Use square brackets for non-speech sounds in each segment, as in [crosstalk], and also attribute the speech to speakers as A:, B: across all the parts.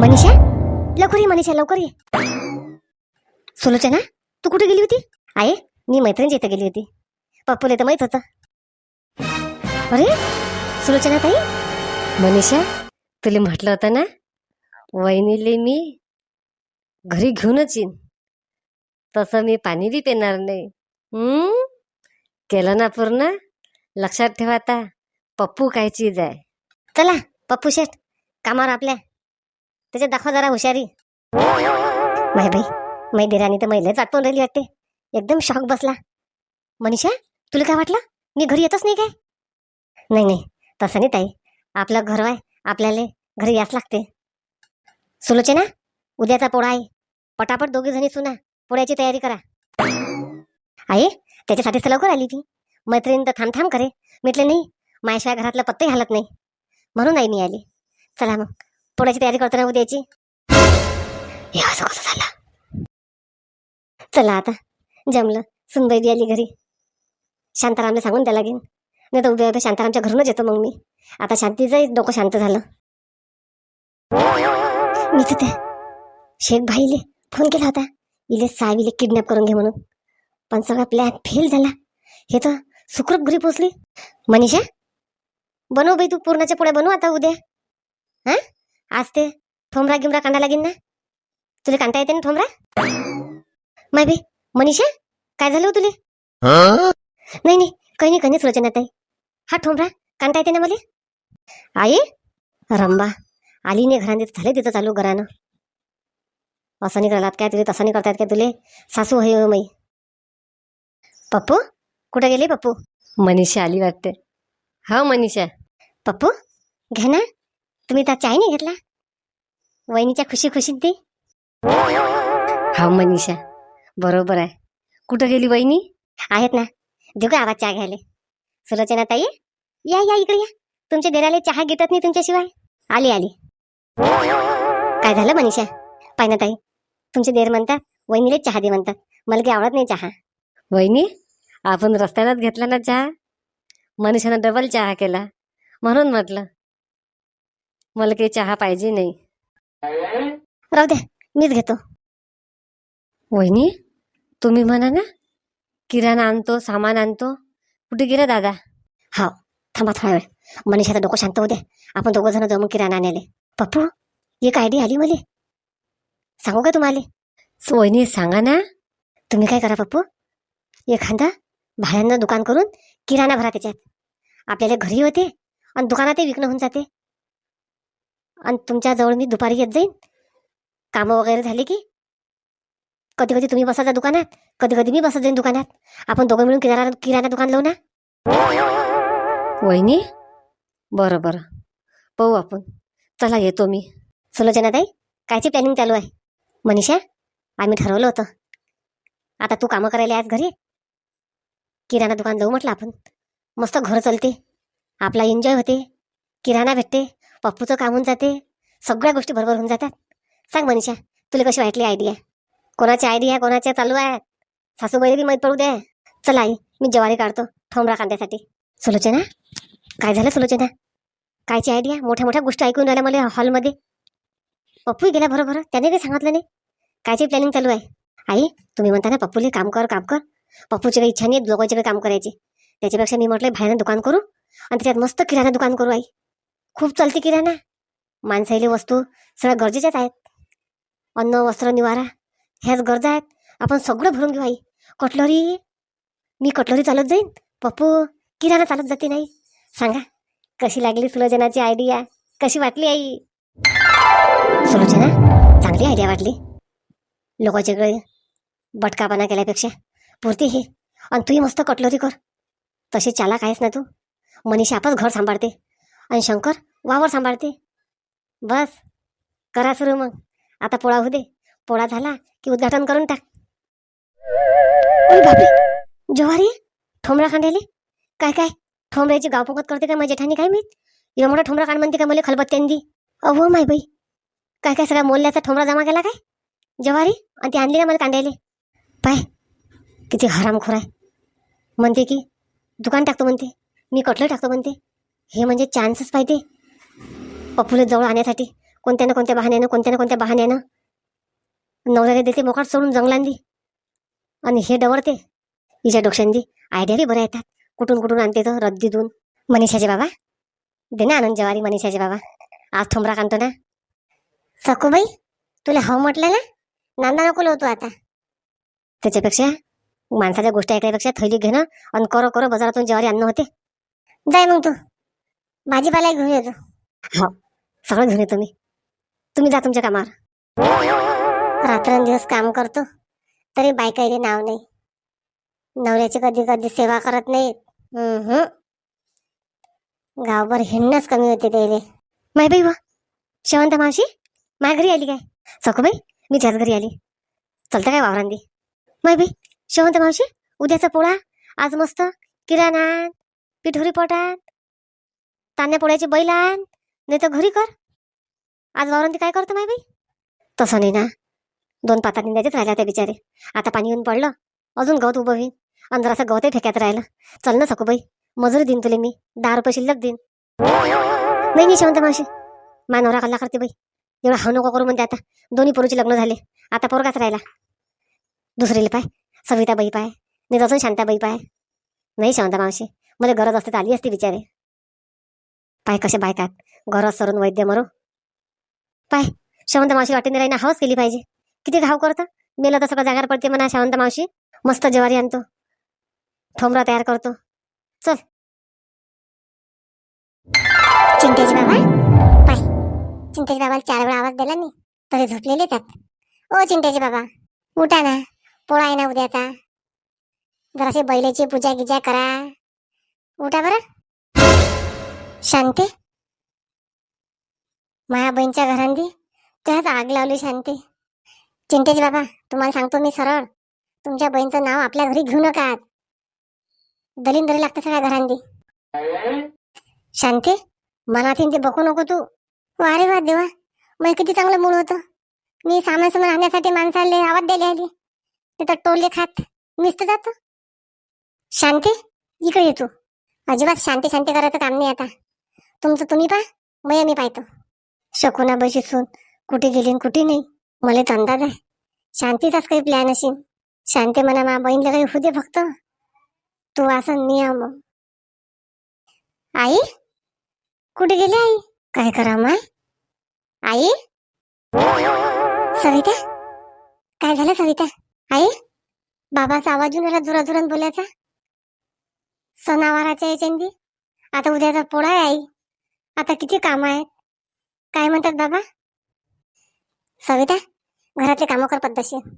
A: मनीषा? लवकर ये मनीषा लवकर ये. सुलोचना तू कुठे गेली होती? आहे मी मैत्रिणीच्या इथं गेली होती. पप्पूला तर माहीत होतं. अरे सुलोचना ताई? मनीषा तुला म्हटलं होतं ना वहिनीले मी घरी घेऊनच येईन. तसं मी पाणी बी पिणार नाही. हम्म? केलं ना पूर्ण? लक्षात ठेवा आता पप्पू काय चीज आहे चला पप्पू शेठ कामावर आपल्या. त्याच्यात दाखवा जरा हुशारी. माय बाई मै दिराणी तर महिलाच आठवण राहिली वाटते. एकदम शॉक बसला. मनीषा तुला काय वाटलं? मी घरी येतच नाही काय? नाही नाही तसं नाही ताई. आपलं घर आहे आपल्याला घरी याच लागते. सुलोचना उद्याचा पोळा आहे. पटापट दोघी जणी सुना पोळ्याची तयारी करा. आहे त्याच्यासाठीच तर लवकर आली ती. मैत्रिणी तर थांब थांब करे. म्हटलं नाही माझ्याशिवाय घरातलं पत्ते घालत नाही. म्हणून आई मी आली. चला मग. पोळ्याची तयारी करतो ना उद्याची हे असं कसं झालं? चला आता जमलं. सुनबाई बी आली घरी. शांतारामला सांगून द्या लागेल नाही तर उद्या उद्या शांतारामच्या घरूनच येतो मग मी. आता शांतीचं डोकं शांत झालं. मी तिथे शेख भाईले फोन केला होता. इले सावीले किडनॅप करून घे म्हणून. पण सगळा प्लॅन फेल झाला. हे तर सुखरूप घरी पोचली. मनीषा बनव बाई तू पूर्णाच्या पुढे बनव आता उद्या. हा? आज ते ठोंबरा गिमरा कांदा लागेल ना? तुला कांटा येते ना ठोंबरा माय बाई मनीषा काय झालं हो तुले? नाही नाही काही नाही काही नाही सुलोचना ताई. हा ठोंबरा कांटा येते ना मला? आई रंबा आली नाही घरात झाले तिथं चालू घरानं. असं नाही करायलात काय तुले तसं नाही करतायत काय तुले? सासू होय हो माई. पप्पू कुठे गेले पप्पू? मनीषा आली वाटते. हा मनीषा. पप्पू घ्या ना. तुम्ही तर चाय नाही घेतला. वहिनीच्या खुशी खुशीत दे. हा मनीषा बरोबर आहे. कुठं गेली वहिनी? आहेत ना. देऊ का आवाज चहा घ्यायला? सुलोचना ताई या या इकडे या. तुमच्या देराला चहा घेतात नाही तुमच्याशिवाय. आली आली. काय झालं मनीषा? पायना ताई तुमचे देर म्हणतात वहिनीले चहा दे म्हणतात. मला काही आवडत नाही चहा. वहिनी आपण रस्त्यालाच घेतला ना चहा? मनीषानं डबल चहा केला. म्हणून म्हटलं मला काही चहा पाहिजे नाही. राहू द्या मीच घेतो. वहिनी तुम्ही म्हणा ना किराणा आणतो सामान आणतो. कुठे गेला दादा? हा थांबा थोडा वेळ. मनीषाचं डोकं शांत होऊ दे आपण दोघं जण जाऊ मग किराणा आणायला. पप्पू एक आयडिया आली मला. सांगू का तुम्हाला? वहिनी सांगा ना. तुम्ही काय करा पप्पू? एखादा भाड्यानं दुकान करून किराणा भरा त्याच्यात. आपल्याला घरी होते आणि दुकानातही विकणं होऊन जाते. आणि तुमच्या जवळ मी दुपारी येत जाईन. कामं वगैरे झाली की? कधी कधी तुम्ही बसायचा दुकानात. कधी कधी मी बसत जाईन दुकानात. आपण दोघं मिळून किराणा किराणा दुकान लावू ना. वहिनी? बरं बरं. पाहू आपण. चला येतो मी. सुलोचना ताई कायची प्लॅनिंग चालू आहे? मनीषा आम्ही ठरवलं होतं. आता तू कामं करायला आज घरी. किराणा दुकान लावू म्हटलं आपण. मस्त घर चालते. आपला एन्जॉय होते. किराणा भेटते. पप्पूचं काम होऊन जाते. सगळ्या गोष्टी बरोबर होऊन जातात. सांग मनीषा तुला कशी वाटली आयडिया कोणाची आयडिया कोणाच्या चालू आहेत? सासूबाई बी माहीत पडू द्या. चला आई मी ज्वारी काढतो. ठोंबरा कांद्यासाठी. सुलोचना? काय झालं सुलोचना? कायची आयडिया मोठ्या मोठ्या गोष्टी ऐकून राहिल्या मला हॉलमध्ये पप्पू गेला बरोबर. त्याने काही सांगितलं नाही. कायची प्लॅनिंग चालू आहे? आई तुम्ही म्हणता ना पप्पूले काम कर काम कर. पप्पूची काही इच्छा नाही लोकांची काही काम करायची. त्याच्यापेक्षा मी म्हटलं बाहेरनं दुकान करू आणि त्याच्यात मस्त किराणा दुकान करू आई. खूप चालते किराणा. माणसाईले वस्तू सगळ्या गरजेच्याच आहेत. अन्न वस्त्र निवारा ह्याच गरजा आहेत. आपण सगळं भरून घेऊ आई. कटलरी? मी कटलरी चालत जाईन? पप्पू किराणा चालत जाते नाही. सांगा कशी लागली सुलोचनाची आयडिया कशी वाटली आई? सुलोचना? चांगली आयडिया वाटली. लोकांच्याकडे बटकापणा केल्यापेक्षा पुरती हे. आणि तूही मस्त कटलरी कर. तशी चालाक आहेस ना तू? मनीषा आपच घर सांभाळते. आणि शंकर वावर सांभाळते. बस करा सुरू मग. आता पोळा होऊ दे. पोळा झाला की उद्घाटन करून टाक. ओय बापरे! ज्वारी ठोंबरा खांडायले काय काय? ठोंबऱ्याची गाव पोकत करते काय माझ्या जेठानी काय माहीत? एवढा मोठा ठोंबरा काढ म्हणते का मला खलबत्त्यान अहो माय बाई. काय काय सगळ्या मोल्याचा ठोंबरा जमा केला काय? ज्वारी आणि ती आणली ना मला कांडायले? पाय किती हरामखोर आहे. म्हणते की दुकान टाकतो म्हणते. मी कटलं टाकतो म्हणते. हे म्हणजे चान्सच पाहिजे. पप्पूला जवळ आणण्यासाठी. कोणत्या ना कोणत्या बहाण्यानं कोणत्या ना कोणत्या बहाण्यानं. नवऱ्याला देते मोकाट सोडून जंगलांदी आणि हे डवरते हिच्या डोक्यांदी आयडिया बी बऱ्या येतात. कुठून कुठून आणते तर रद्दीतून मनीषाचे बाबा. दे ना आनंद जवारी मनीषाचे बाबा. आज थुंबरा काढतो ना. सखूबाई तुला हव म्हटलं ना? नांदा नको लावतो आता. त्याच्यापेक्षा माणसाच्या गोष्टी ऐकल्यापेक्षा थैली घेणं आणि करो करो बाजारातून ज्वारी आणणं होते. जाय मग तू. भाजीपाला घेऊन येतो हो. सगळं घेऊन येतो मी तुम्ही जा तुमच्या कामावर. रात्रंदिवस काम करतो तरी बायकाईले नाव नाही. नवऱ्याची कधी कधी सेवा करत नाही गावभर हिंडणंच कमी होते त्याले. माय बाई वा शेवंत मावशी माझ्या घरी आली काय? सखूबाई मी त्याच घरी आली. चलतं काय वावरांदी? माय बाई शेवंत मावशी उद्याचा पोळा आज मस्त किराणा आण, पिठोरी पोटात तान्या पोळ्याची बैल आण नाही तर घरी कर. आज वावरांदी काय करतो माय बाई? तसं नाही ना. दोन पाता निंदायचेच राहिल्या त्या बिचारे. आता पाणी येऊन पडलं अजून गवत उभं होईन आणि जरासं गवतही फेक्यात राहिलं. चल ना सखूबाई मजुरी देईन तुले मी. दहा रुपये शिल्लक देईन. नाही नाही शेवंत मावशी. मा नवरा कल्ला करते बाई. एवढा हा नको करू म्हणते आता. दोन्ही पोरूचे लग्न झाले. आता पोरगाच राहिला. दुसरीला पाय. सविताबाई पाय. नाही अजून शांताबाई पाय. नाही शांता मावशी. मला गरज असते तर आली असते बिचारे. पाय कसे बायकात गरज सरून वैद्य मरो? पाय शांत मावशी वाटेने राहीना हवस केली पाहिजे. किती घाव करतं? मेलं तर सगळं जागार पडते म्हणा शवंत मावशी. मस्त ज्वारी आणतो. ठोमरा तयार करतो. चल. चिंतेची बाबा? पाय. चिंतेची बाबाला चार वेळा आवाज दिला नाही तरी झोपलेले त्यात. ओ चिंतेची बाबा उठा ना. पोळा आहे ना उद्याचा. जराशी बैलाची पूजा गिजा करा. उठा बरं. शांती? माया बहीणच्या घरांदी? त्याच आग लावली शांती. चिंतेज बाबा तुम्हाला सांगतो मी सरळ. तुमच्या बहीणचं नाव आपल्या घरी घेऊ नका आज. दलीन दरी लागतं सगळ्या घरांदी. शांती मला ते बघू नको तू. वा रे वा देवा मग किती चांगलं मूळ होतं. मी सामान सामान आणण्यासाठी माणसाले आवाज द्यायला आली. तिथं टोले खात मीच जातो. शांती इकडे ये तू. अजिबात शांती शांती करायचं काम नाही आता. तुमचं तुम्ही पा मया मी पाहतो. शकुना बशीसून कुठे गेली कुठे नाही मला तर अंदाज आहे. शांतीचाच काही प्लॅन असेल. शांती म्हणा मा बहिणीला काही होऊ दे फक्त. तू असं मग. आई? कुठे गेली आई? काय करा मा? आई? सविता? काय झालं सविता? आई? बाबाचा आवाज येऊन राहिला जोरा बोलायचा. सणावाराच्या याच्यानी आता उद्याचा पोळा आहे आई. आता किती काम आहेत? काय म्हणतात बाबा? सविता घरातले कामं कर पद्धतशीर.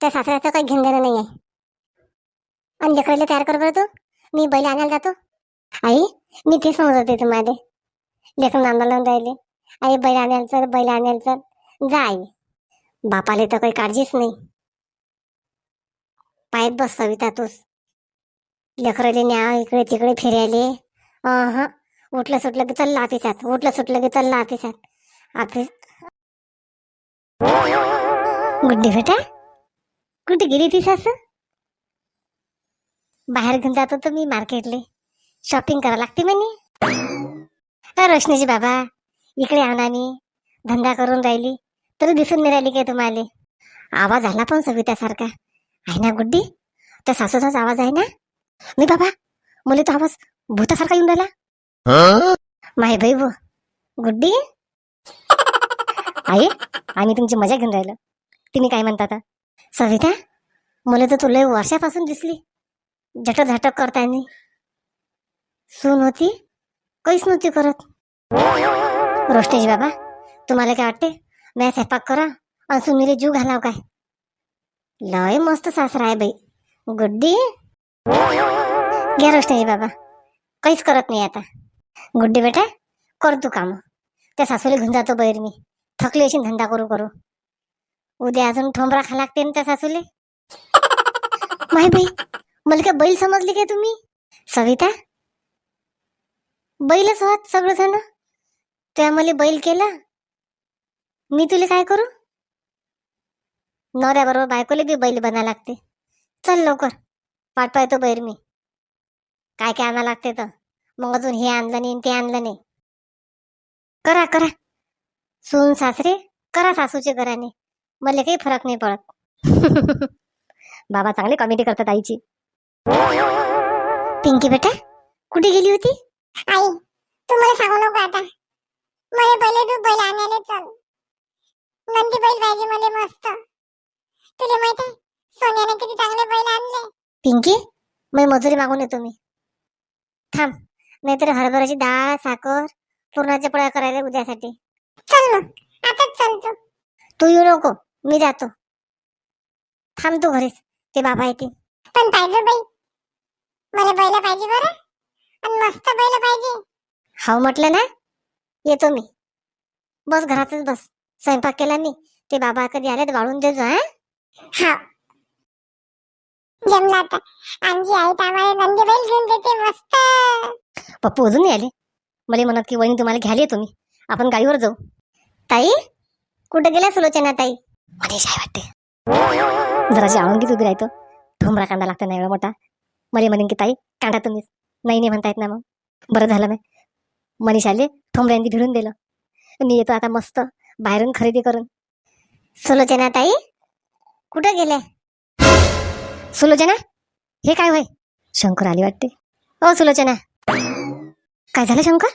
A: त्या सासऱ्याचं काही घेणं देणं नाही आहे आणि लेकराला तयार कर बरं तू. मी बैल आणायला जातो. आई मी तेच समजत होते तुम्हाला. लेकरं आंदोलन राहिले. आई बैल आणायला चल बैल आणायला चल. जा आई. बापाले तर काही काळजीच नाही. पायत बस सविता तूच. लेकराले न्या इकडे तिकडे फिरायले. हा उठलं सुटलं की चल ऑफिसात उठलं सुटलं की चल ऑफिसात. ऑफिस गुड्डी बेटा कुठे गेली ती सासू? बाहेर घेऊन जात होतो मी मार्केटले. शॉपिंग करा लागते म्हणे. अ, रोशनीजी बाबा इकडे आणा मी. धंदा करून राहिली तरी दिसून नाही राहिली काय तुम्हाला? आवाज आला पण सवितासारखा. आहे ना गुड्डी? त्या सासूचाच आवाज आहे ना? नाही बाबा मुले तो आवाज भूतासारखा येऊन राहिला. माय बाई गुड्डी आई आम्ही तुमची मजा घेऊन राहिलो. तुम्ही काय म्हणता आता? सविता मला तर तुला वर्षापासून दिसली. झटक झटक करताना सून होती काहीच नव्हती करत. रोष्टेश बाबा तुम्हाला काय वाटते? मॅ स्वयंपाक करा आणि सुनीले जीव घालाव काय? लय मस्त सासरा आहे बाई. गुड्डी? घ्या रोष्टेश बाबा. काहीच करत नाही आता. गुड्डी बेटा कर तू काम. त्या सासूला घेऊन जातो बैर मी. थकली अशी धंदा करू करू. उद्या अजून ठोंबरा खा लागते ना त्या सासूले. माही बाई मला काय बैल समजली काय तुम्ही? सविता? बैलच होत सगळं जण त्या मला बैल केला. मी तुला काय करू? नवऱ्याबरोबर बायकोले बी बैल बना लागते. चल लवकर. पाठ बैर मी. काय काय आणा लागते तर. मग अजून हे आणलं नाही ते आणलं नाही. करा करा. सून सासरे करा सासूचे घराने. मला काही फरक नाही पडत. [laughs] बाबा चांगले कॉमेडी करतात आईची. पिंकी बेटा कुठे गेली होती?
B: आई तू मला सांगू नको आता. मला पहिले तू बैल आणायला चल. नंदी बैल पाहिजे मला मस्त. तुला माहीत आहे सोन्याने किती चांगले बैल आणले.
A: पिंकी मी मजुरी मागून येतो मी. थांब. नाहीतर हरभऱ्याची डाळ साखर पुरणाच्या पोळ्या करायला उद्यासाठी.
B: चल मग आताच चल तू
A: येऊ नको मी जातो. थांब तू घरीच ते बाबा येतील.
B: पण पाहिजे बाई. मला बैल पाहिजे बरं. आणि मस्त बैल पाहिजे.
A: हाव म्हटलं ना? येतो मी. बस घरातच बस. स्वयंपाक केला मी. ते बाबा कधी आले तर वाढून देजो हा?
B: हा जमला आता. आमची आई तर आम्हाला नंदी बैल घेऊन देते मस्त.
A: पप्पू अजून नाही आले. मला म्हणत की वहिनी तुम्हाला घ्यायला तुम्ही आपण गाडीवर जाऊ. ताई कुठं गेल्या सुलोचना ताई? मनीष आहे वाटते जराशी आवंगीत उभी राहतो. ठोंबरा कांदा लागतो ना एवढा मोठा. मला म्हणेन की ताई कांदा तुम्हीच. नाही नाही म्हणतायत ना मग. बरं झालं नाही मनीष आले ठोंबऱ्यांनी भिडून दिलं. मी येतो आता मस्त बाहेरून खरेदी करून. सुलोचना ताई कुठं गेल्या सुलोचना हे काय होय शंकर आली वाटते. ओ सुलोचना. काय झालं शंकर?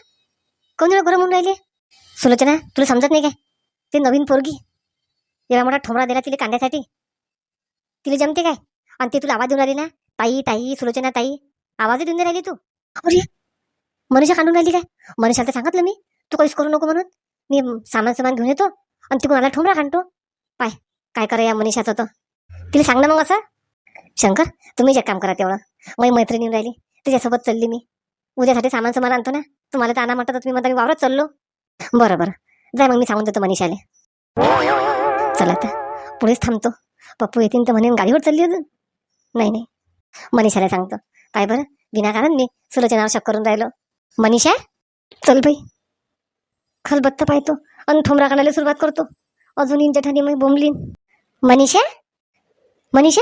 A: कोण गरम म्हणून राहिले? सुलोचना तुला समजत नाही काय? ते नवीन पोरगी. एवढा मोठा ठोमरा दिला तिला कांद्यासाठी. तिला जमते काय? आणि ते तुला आवाज देऊन राहिली ना? ताई ताई सुलोचना ताई. आवाज देऊन राहिली तू. अरे मनीषा काढून राहिली काय? मनीषाला तर सांगितलं मी. तू काहीच करू नको म्हणून. मी सामान सामान घेऊन येतो आणि तिकडून आला ठोमरा काढतो पाय काय करा या मनीषाचं तर? तिला सांग ना मग असं. शंकर तुम्ही एक काम करा तेवढं. मग मैत्रिणी राहिली. तिच्यासोबत चालली मी. उद्यासाठी सामान सामान आणतो ना. तुम्हाला तर आणा म्हणतात तुम्ही म्हणता मी वावरत चाललो. बरं बरं. जाय मग मी सांगून देतो मनीषाले. चला आता. पुढेच थांबतो. पप्पू येतील तर म्हणेन गाडीवर चालली अजून. नाही नाही. मनीषाला सांगतो. काय बरं? विनाकारण मी सुलोचनावर शक करून राहिलो. मनीषा? चल बाई. खलबत्ता पाहतो आणि ठोमरा काढायला सुरुवात करतो. अजून इंजठाने मग बोंबलीन. मनीषा? मनीषा?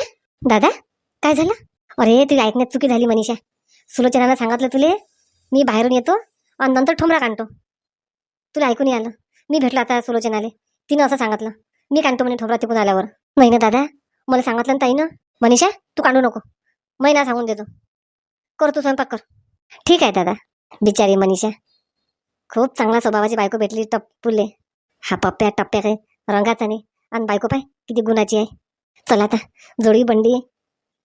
A: दादा? काय झालं? अरे तुझी ऐकण्यात चुकी झाली मनीषा. सुलोचनानं सांगितलं तुले मी बाहेरून येतो आणि नंतर ठोमरा काढतो. तुला ऐकून आलं मी भेटलो आता सुलोचनाले. तिनं असं सांगितलं. मी काढतो म्हणे ठोमरा तिकून आल्यावर. नाही ना दादा मला सांगितलं ना ताईनं. मनीषा तू काढू नको. मी ना सांगून देतो. कर तू स्वयंपाक कर. ठीक आहे दादा. बिचारी मनीषा. खूप चांगला स्वभावाची बायको भेटली टप्पुले. हा पप्प्या टप्प्या काही रंगाचा नाही. आणि बायको पाय किती गुणाची आहे. चला आता जोडी बंडी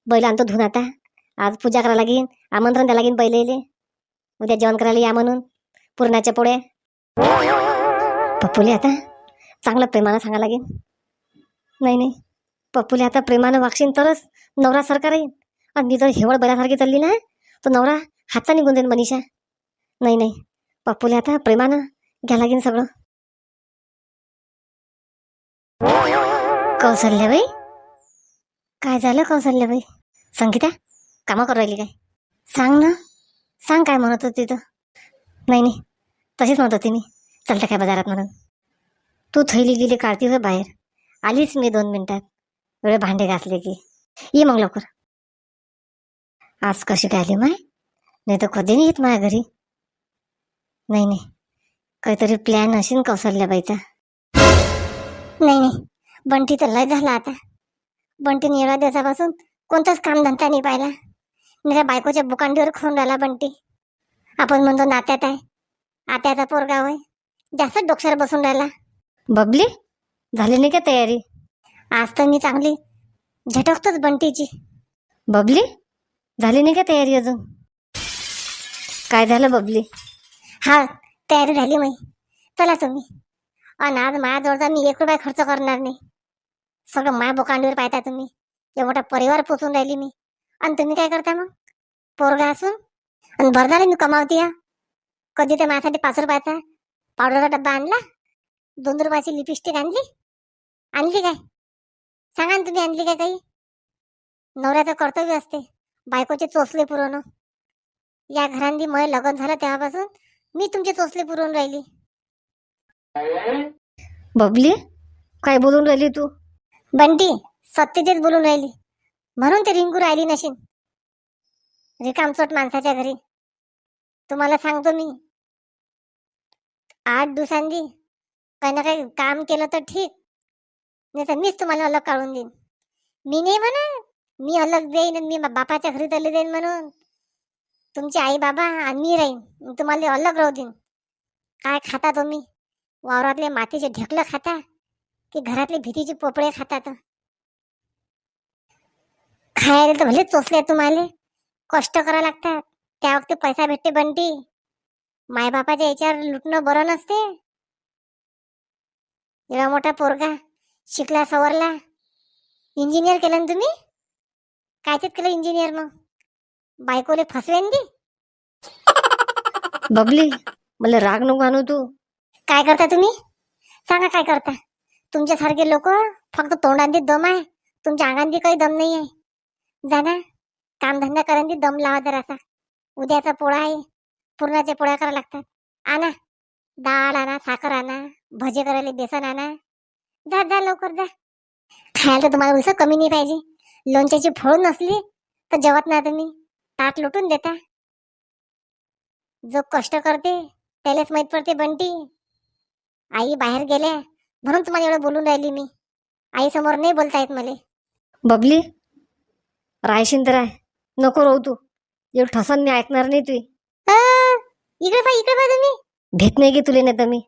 A: बैल आणतो धुन आता. आज पूजा करायला लागेल आमंत्रण द्यायला लागेन बैलेले उद्या जेवण करायला या म्हणून. पुरणाच्या पोळे पप्पूले आता चांगलं प्रेमानं सांगा लागेल नाही नाही. पप्पूले आता प्रेमानं वागशीन तरच नवरा सरकार येईल आणि मी जर हेवळ बैलासारखी चालली ना तर नवरा हातचा निघून जाईल मनीषा. नाही नाही. पप्पूले आता प्रेमानं घ्या लागेल सगळं. कौशल्याबाई काय झालं कौशल्याबाई संगीता कामं करायली काय? सांग ना. सांग काय म्हणत होती तर नाही नाही. तशीच म्हणत होती मी. चलता काय बाजारात म्हणून. तू थैली गेली काढती होय बाहेर. आलीच मी दोन मिनिटात. एवढे भांडे घासले की. ये मग लवकर. आज कशी काय आली माय? नाही तर कधी नाही येत माझ्या घरी. नाही नाही. काहीतरी प्लॅन असेल कौशल्याबाईचा नाही नाही. बंटी तर लय झाला आता. बंटीने येळा दिवसापासून कोणताच कामधंदा नाही पाहिला. निरा बायकोच्या बुकांडीवर खाऊन राहिला बंटी। आपण म्हणतो नात्यात आहे आत्याचा पोरगा होय जास्त डोक्यावर बसून राहिला। बबली झाली नाही का तयारी? आज तर मी चांगली झटकतोच बंटीची। बबली झाली नाही का तयारी अजून? काय झालं बबली? हा तयारी झाली माई चला तुम्ही। आणि आज माझ्याजवळचा मी एक रुपया खर्च करणार नाही। सगळं माया बोकांडीवर पाहता तुम्ही। एवढा परिवार पोचून राहिली मी। आणि तुम्ही काय करता मग? पोरगा असून? आणि बरं झालं मी कमावते कधी ते माझ्यासाठी पाच रुपयाचा पावडरचा डब्बा आणला. दोन रुपयाची लिपस्टिक आणली. आणली काय? सांगा ना तुम्ही आणली काय काही? नवऱ्याचं कर्तव्य असते. बायकोचे चोचले पुरवणं. या घरांनी मय लग्न झालं तेव्हापासून मी तुमचे चोचले पुरवून राहिली. बबली काय बोलून राहिली तू? बंटी सत्यतेच बोलून राहिली. म्हणून ते रिंकू राहिली नशीन. रिकामचोट माणसाच्या घरी. तुम्हाला सांगतो मी. आठ दिवसांनी काही ना काही काम केलं तर ठीक. नाही तर मीच तुम्हाला अलग काढून देईन. मी नाही म्हणा मी अलग देईन आणि मी बापाच्या घरी चालली देईन म्हणून. तुमचे आई बाबा आणि मी राहीन. तुम्हाला अलग राहू देईन. काय खाता तुम्ही? वावरातले मातीचे ढेकलं खाता? की घरातले भीतीचे पोपळे खातात खायला तर भले चोचले तुम्हाला. कष्ट करा लागतात. त्या वक्ती पैसा भेटते बंटी. मायबापाच्या याच्यावर लुटणं बरं नसते. एवढा मोठा पोरगा शिकला सवरला. इंजिनियर केलं ना तुम्ही? कायच्यात केलं इंजिनियर मग? बायकोले फसवेन दी [laughs] बबली मला राग नको आणू तू. काय करता तुम्ही? सांगा काय करता? तुमच्यासारखे लोक फक्त तोंडांनी दम आहे. तुमच्या अंगांनी काही दम नाही आहे जा ना. कामधंदा करंदी दम लावा जरासा. उद्याचा पोळा आहे पुरणाच्या पोळ्या करावं लागतात. आणा. डाळ आणा साखर आणा भजे करायला बेसन आणा. जा जा लवकर जा. खायला तर तुम्हाला उलसं कमी नाही पाहिजे. लोणच्याची फळ नसली तर जेवत ना तुम्ही. ताट लुटून देता. जो कष्ट करते त्यालाच माहीत पडते बंटी. आई बाहेर गेल्या म्हणून तुम्हाला एवढं बोलून राहिली मी. आई समोर नाही बोलता येत मला. बबली रायशीन तर नको राहू तू. एवढं ठसन मी ऐकणार नाही तुझी. इकडे पा इकडे पा तुम्ही. भेट नाही गे तुले नाही तर मी.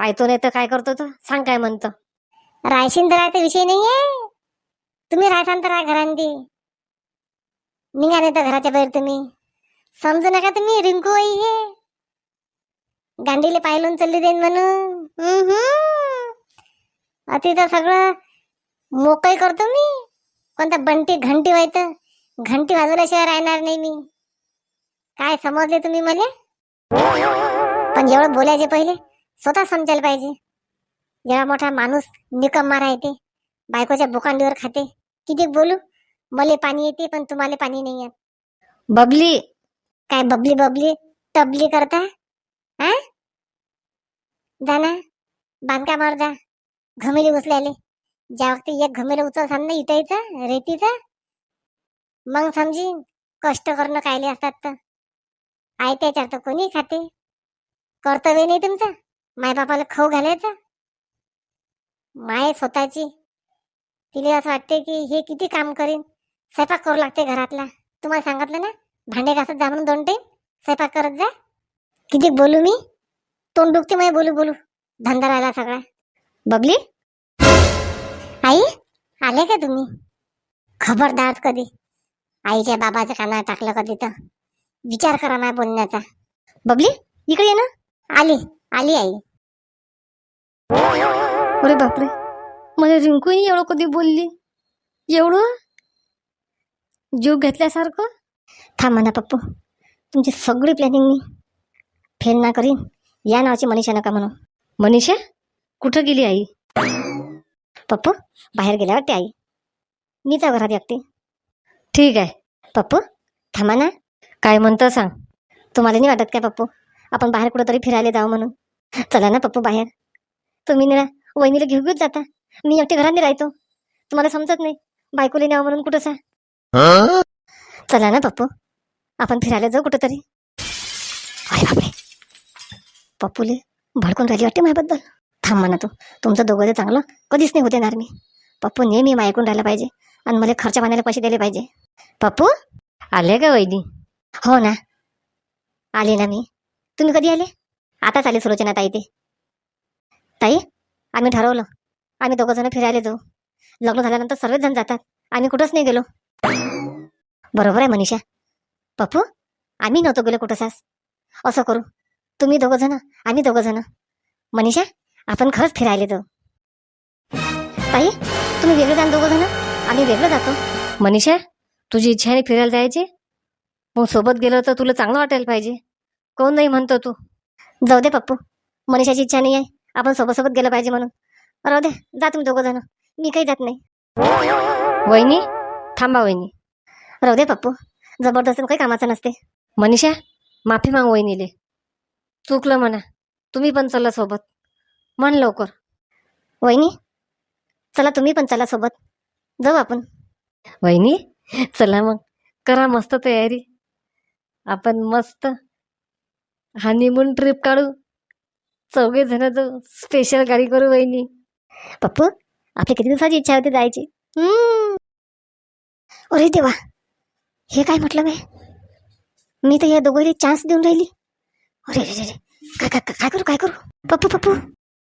A: पाहतो नाही तर काय करतो तो? सांग काय म्हणतो. रायशीन तर आहे विषय नाहीये तुम्ही राहसान तर राहा घरांती निघा नाही तर घराच्या बाहेर तुम्ही. समजू नका तुम्ही रिंकू आई हे. गांडीले पायलून चालली जाईन म्हणून. अति तर सगळं मोकळी करतो मी. कोणता बंटी घंटी व्हायत घंटी वाजवल्याशिवाय राहणार नाही मी. काय समजले तुम्ही मला? पण एवढं बोलायचे पहिले स्वतः समजायला पाहिजे. जेव्हा मोठा माणूस निकम्मा राहते बायकोच्या बुकांडीवर खाते. किती बोलू? मले पाणी येते पण तुम्हाला पाणी नाही येत. बबली! काय बबली बबली? टबली करता? हा जा ना. बांधकामावर जा. घमेली उचल्याले. ज्या वक्ती एक घमेला उचलसान ना इटायचं रेतीचा. मग समजीन कष्ट करणं कायले असतात तर. आहे त्याच्यात तर कोणी खाते. कर्तव्य नाही तुमचं. मायबापाला खाऊ घालायचं. माय स्वतःची. तिला असं वाटते की हे किती काम करीन. स्वयंपाक करू लागते घरातला. तुम्हाला सांगितलं ना? भांडे घासत जा म्हणून दोन टाईम स्वयंपाक करत जा. किती बोलू मी? तोंड दुखते मग बोलू बोलू. धंदा राहिला सगळा. बबली? आले का तुम्ही? खबरदार कधी? आईच्या बाबाचं कानात टाकलं कधी तर. विचार करा माझ्या बोलण्याचा. बबली इकडे ये ना. आली आली आई. अरे बापरे. मला रिंकूही एवढं कधी बोलली? एवढं? जीव घेतल्यासारखं? थांब म्हणा पप्पू. तुमची सगळी प्लॅनिंग मी फेल ना करीन. या नावाची मनीषा नका म्हणू. मनीषा? कुठं गेली आई? पप्पू बाहेर गेल्या वाटते आई. मी जाऊ घरात एकटी. ठीक आहे. पप्पू थांबा ना. काय म्हणतं सांग. तुम्हाला नाही वाटत काय पप्पू? आपण बाहेर कुठंतरी फिरायला जाऊ म्हणून. चला ना पप्पू बाहेर. तुम्ही ना वहिनीला घेऊ घेऊच जाता. मी एकटी घरात नाही राहतो. तुम्हाला समजत नाही. बायकोला न्यावं म्हणून कुठं सा चला ना पप्पू. आपण फिरायला जाऊ कुठंतरी. अरे बापरे. पप्पूले भडकून राहिली वाटते माझ्याबद्दल. थांब म्हणा तू. तुमचं दोघं चांगलं कधीच नाही होते येणार मी. पप्पू नेहमी ऐकून राहायला पाहिजे आणि मला खर्च पाण्याला पैसे दिले पाहिजे. पप्पू? आले का वहिनी? हो ना. आले ना मी. तुम्ही कधी आले? आताच आले सुलोचना ताई ते. ताई आम्ही ठरवलं. आम्ही दोघं जण फिरायला जाऊ. लग्न झाल्यानंतर सर्वच जण जातात. आम्ही कुठंच नाही गेलो. बरोबर आहे मनीषा. पप्पू आम्ही नव्हतो गेलो कुठं सास असं करू. तुम्ही दोघं जण आम्ही दोघं जण. मनीषा आपण खरंच फिरायला जाऊ. ताई तुम्ही वेगळे जा दोघं जण? आम्ही वेगळं जातो. मनीषा तुझी इच्छा आहे फिरायला जायची? मग सोबत गेलो तर तुला चांगलं वाटायला पाहिजे. कोण नाही म्हणतो तू. जाऊ दे पप्पू. मनीषाची इच्छा नाही आहे आपण सोबत सोबत गेलं पाहिजे म्हणून. राहू दे जा तुम्ही दोघं जण. मी काही जात नाही. वहिनी थांबा वहिनी. राहू दे पप्पू. जबरदस्त काही कामाचं नसते. मनीषा माफी माग वहिनीले. चुकलं म्हणा. तुम्ही पण चला सोबत. म्हण लवकर. वहिनी चला तुम्ही पण चला सोबत. जाऊ आपण. वहिनी चला मग. करा मस्त तयारी. आपण मस्त हनीमून ट्रिप काढू. चौघे जण जाऊ. स्पेशल गाडी करू वहिनी. पप्पू आपली किती दिवसाची इच्छा होती जायची? हम्म. अरे देवा. हे काय म्हटलं मी मी तर या दोघांना चान्स देऊन राहिली. अरे रे रे रे. काय काय काय काय करू काय करू? पप्पू पप्पू.